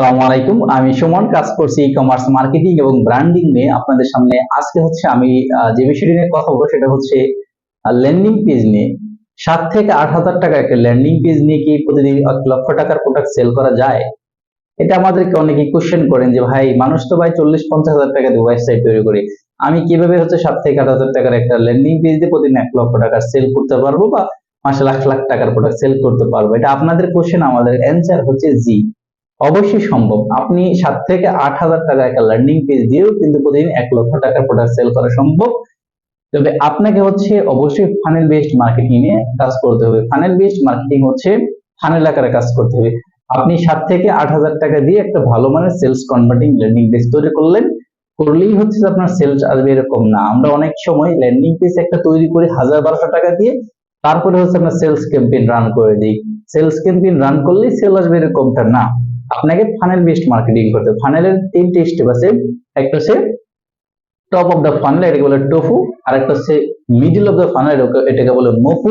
আলাইকুম। আমি সুমন, কাজ করছি কমার্স মার্কেটিং এবং ব্র্যান্ডিং নিয়ে। আপনাদের সামনে আজকে হচ্ছে আমি যে বিষয়টি নিয়ে কথা বলব সেটা হচ্ছে ল্যান্ডিং পেজ নিয়ে। সাত থেকে আট হাজার টাকা একটা ল্যান্ডিং পেজ নিয়ে কি প্রতিদিন এক লক্ষ টাকার প্রোডাক্ট সেল করা যায়? এটা আমাদেরকে অনেকে কোশ্চেন করেন যে, ভাই, মানুষ তো ভাই চল্লিশ, পঞ্চাশ হাজার টাকা দিয়ে ওয়েবসাইট তৈরি করি। আমি কীভাবে হচ্ছে সাত থেকে আট হাজার টাকার একটা ল্যান্ডিং পেজ দিয়ে প্রতিদিন এক লক্ষ টাকা সেল করতে পারব বা মাসে লাখ লাখ টাকার প্রোডাক্ট সেল করতে পারব? এটা আপনাদের কোশ্চেন আমাদের অ্যান্সার হচ্ছে জি। অবশ্যই সম্ভব। আপনি সাত থেকে আট হাজার টাকা একটা লার্নিং পেজ দিয়েও কিন্তু প্রতিদিন এক লক্ষ টাকার প্রোডাক্ট সেল করা সম্ভব। তবে আপনাকে হচ্ছে অবশ্যই ফানেল বেসড মার্কেটিং নিয়ে কাজ করতে হবে। ফানেল বেসড মার্কেটিং হচ্ছে ফানেল আকারে কাজ করতে হবে। আপনি সাত থেকে আট হাজার টাকা দিয়ে একটা ভালো মানের সেলস কনভার্টিং ল্যান্ডিং পেজ তৈরি করলেন, করলেই হচ্ছে আপনার সেলস আসবে এরকম না। আমরা অনেক সময় ল্যান্ডিং পেজ একটা তৈরি করি হাজার বারোশো টাকা দিয়ে তারপরে হচ্ছে আমরা সেলস ক্যাম্পেইন রান করে দিই। সেলস ক্যাম্পেইন রান করলেই সেল আসবে এরকমটা না। আপনাকে ফানেল বেসড মার্কেটিং করতে ফানেলের তিনটে স্টেপ আছে। একটা হচ্ছে টপ অফ দ্য ফানেল এটাকে বলে টোফু আর একটা হচ্ছে মিডল অফ দ্য ফানেল এটাকে বলে মোফু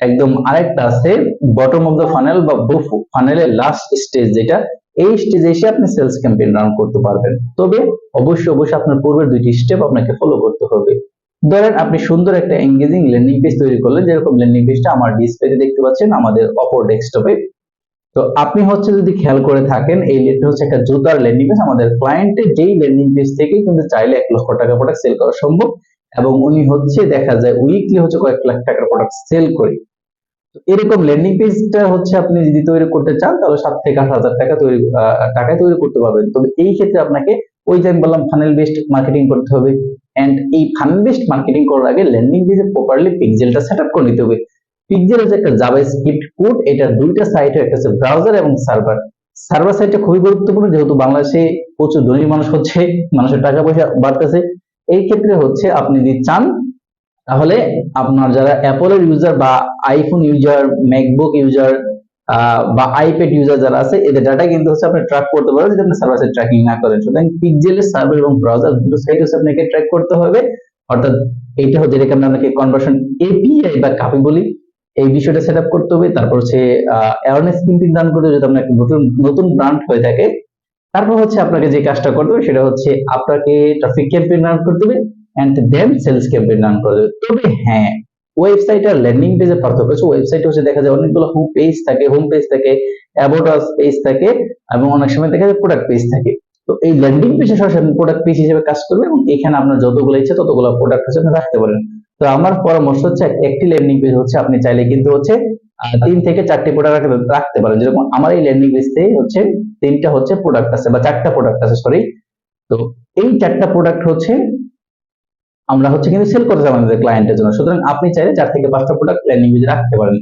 একদম আরেকটা আছে বটম অফ দ্য ফানেল বা বুফু ফানেলের লাস্ট স্টেজ যেটা, এই স্টেজে এসে আপনি সেলস ক্যাম্পেইন রান করতে পারবেন। তবে অবশ্যই অবশ্যই আপনার পূর্বের দুইটি স্টেপ আপনাকে ফলো করতে হবে। ধরেন আপনি সুন্দর একটা এঙ্গেজিং ল্যান্ডিং পেজ তৈরি করলেন, যেরকম ল্যান্ডিং পেজটা আমার ডিসপ্লেতে দেখতে পাচ্ছেন, আমাদের অপর ডেস্কটপে তো আপনি হচ্ছে যদি খেয়াল করে থাকেন, এই এটা হচ্ছে একটা জুতার ল্যান্ডিং পেজ আমাদের ক্লায়েন্টের যেই ল্যান্ডিং পেজ থেকে কিন্তু চাইলে এক লক্ষ টাকা প্রোডাক্ট সেল করা সম্ভব এবং উনি হচ্ছে দেখা যায় উইকলি হচ্ছে কয়েক লাখ টাকার প্রোডাক্ট সেল করে। এরকম ল্যান্ডিং পেজটা হচ্ছে আপনি যদি তৈরি করতে চান, তাহলে সাত থেকে আট হাজার টাকা তৈরি টাকায় তৈরি করতে পারবেন। তবে এই ক্ষেত্রে আপনাকে ওই যে আমি বললাম ফানেল বেসড মার্কেটিং করতে হবে। এন্ড এই ফানেল বেসড মার্কেটিং করার আগে ল্যান্ডিং পেজে প্রপারলি পিক্সেলটা সেট আপ করে নিতে হবে। পিক্সেল হচ্ছে একটা জাভাস্ক্রিপ্ট কোড, এটা দুইটা সাইটে একটা হচ্ছে ব্রাউজার এবং সার্ভার সার্ভার সাইটটা খুবই গুরুত্বপূর্ণ, যেহেতু বাংলাদেশে প্রচুর ধনী মানুষ হচ্ছে, মানুষের টাকা পয়সা বাড়তেছে। এই ক্ষেত্রে হচ্ছে আপনি যদি চান, তাহলে আপনার যারা অ্যাপলের ইউজার বা আইফোন ইউজার ম্যাকবুক ইউজার বা আইপ্যাড ইউজার যারা আছে, এদের ডাটা কিন্তু হচ্ছে আপনি ট্র্যাক করতে পারবেন, যদি আপনি সার্ভার সাইড ট্র্যাকিং না করেন। সুতরাং পিক্সেলের সার্ভার এবং ব্রাউজার দুটো সাইড হচ্ছে আপনাকে ট্র্যাক করতে হবে। অর্থাৎ এইটা হচ্ছে যেটাকে আমরা আপনাকে কনভার্সন এপিআই বা কাপি বলি। এই বিষয়টা সেট করতে হবে। তারপর হচ্ছে অ্যাওয়ারনেস ক্যাম্পেইন রান করতে যদি আপনার নতুন নতুন ব্র্যান্ড হয়ে থাকে। তারপর হচ্ছে আপনাকে যে কাজটা করতে হবে সেটা হচ্ছে আপনাকে ট্রাফিক ক্যাম্পেইন রান করতে হবে and then sales campaign run করতে হবে। তবে হ্যাঁ ওয়েবসাইট আর ল্যান্ডিং পেজের পার্থক্য আছে ওয়েবসাইট হচ্ছে দেখা যায় অনেকগুলো হোম পেজ থাকে হোম পেজ থাকে অ্যাবোটাস পেজ থাকে এবং অনেক সময় দেখা যায় প্রোডাক্ট পেজ থাকে। তো এই ল্যান্ডিং পেজে সরাসরি প্রোডাক্ট পেজ হিসেবে কাজ করবে এবং এখানে আপনার যতগুলো ইচ্ছে ততগুলো প্রোডাক্ট হচ্ছে আপনি রাখতে পারেন। তো আমার পরামর্শ হচ্ছে একটি ল্যান্ডিং পেজ হচ্ছে আপনি চাইলে কিন্তু হচ্ছে তিন থেকে চারটি প্রোডাক্ট রাখতে পারেন। যেরকম আমার এই ল্যান্ডিং পেজতে হচ্ছে তিনটা হচ্ছে প্রোডাক্ট আছে বা চারটা প্রোডাক্ট আছে সরি তো এই চারটা প্রোডাক্ট হচ্ছে আমরা হচ্ছে কিন্তু সেল করতে চাই আমাদের ক্লায়েন্টের জন্য। সুতরাং আপনি চাইলে চার থেকে পাঁচটা প্রোডাক্ট ল্যান্ডিং পেজে রাখতে পারেন।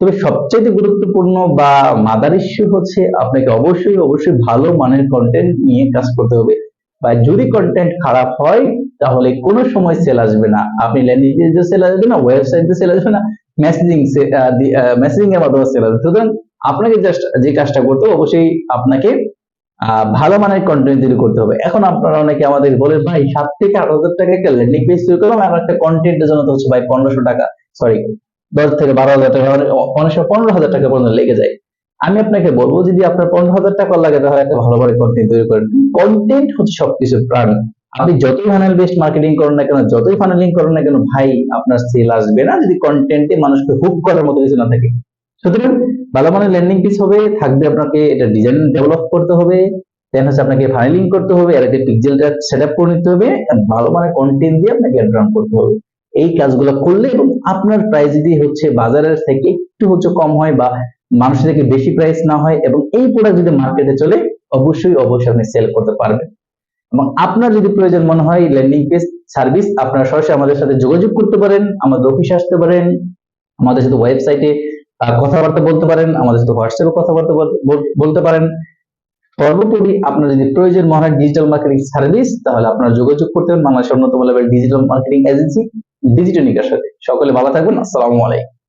তবে সবচেয়ে গুরুত্বপূর্ণ বা মাদার ইস্যু হচ্ছে আপনাকে অবশ্যই অবশ্যই ভালো মানের কন্টেন্ট নিয়ে কাজ করতে হবে। বা যদি কন্টেন্ট খারাপ হয়, তাহলে কোনো সময় সেল আসবে না। আপনি ল্যান্ডিং পেজে সেল আসবে না ওয়েবসাইটে সেল আসবে না মেসেজিং মেসেজিং এর মাধ্যমে সেল আসবে। সুতরাং আপনাকে জাস্ট যে কাজটা করতে হবে, অবশ্যই আপনাকে ভালো মানের কন্টেন্ট তৈরি করতে হবে। এখন আপনারা অনেকে আমাদের বলেন, ভাই, সাত থেকে আট হাজার টাকা একটা ল্যান্ডিং পেজ তৈরি করলাম আর একটা কন্টেন্টের জন্য তো হচ্ছে ভাই পনেরোশো টাকা সরি দশ থেকে বারো হাজার টাকা মানে অনেক সময় পনেরো হাজার টাকা পর্যন্ত লেগে যায়। আমি আপনাকে বলব যদি আপনার পনেরো হাজার টাকা লাগে তাহলে একটা ভালো ভালো কন্টেন্ট তৈরি করেন। কন্টেন্ট হচ্ছে সবকিছু প্রাণ। আপনি যতই ফানেল বেসড মার্কেটিং করেন না কেন যতই ফানেলিং করেন না কেন ভাই আপনার সেল আসবে না যদি কন্টেন্টে মানুষকে হুক করার মতো কিছু না থাকে। সুতরাং ভালো মানের ল্যান্ডিং পেজ হবে থাকবে আপনাকে এটা ডিজাইন ডেভেলপ করতে হবে দেন হচ্ছে আপনাকে ফাইলিং করতে হবে আর একটা পিক্সেলটা সেট আপ করে নিতে হবে ভালো মানের কন্টেন্ট দিয়ে আপনাকে রান করতে হবে। এই কাজগুলো করলে এবং আপনার প্রাইস যদি হচ্ছে বাজারের থেকে একটু হচ্ছে কম হয় বা মানুষের থেকে বেশি প্রাইস না হয় এবং এই প্রোডাক্ট যদি মার্কেটে চলে, অবশ্যই অবশ্যই আপনি সেল করতে পারবেন। এবং আপনার যদি প্রয়োজন মনে হয় ল্যান্ডিং পেজ সার্ভিস আপনারা সরাসরি আমাদের সাথে যোগাযোগ করতে পারেন, আমাদের অফিসে আসতে পারেন, আমাদের সাথে ওয়েবসাইটে কথাবার্তা বলতে পারেন, আমাদের সাথে হোয়াটসঅ্যাপে কথাবার্তা বল- বল- বলতে পারেন। সর্বোপরি আপনার যদি প্রয়োজন মনে হয় ডিজিটাল মার্কেটিং সার্ভিস তাহলে আপনারা যোগাযোগ করতে পারেন বাংলাদেশের অন্যতম level digital marketing agency digital নিকার সাথে। সকলে ভালো থাকবেন, আসসালামু আলাইকুম।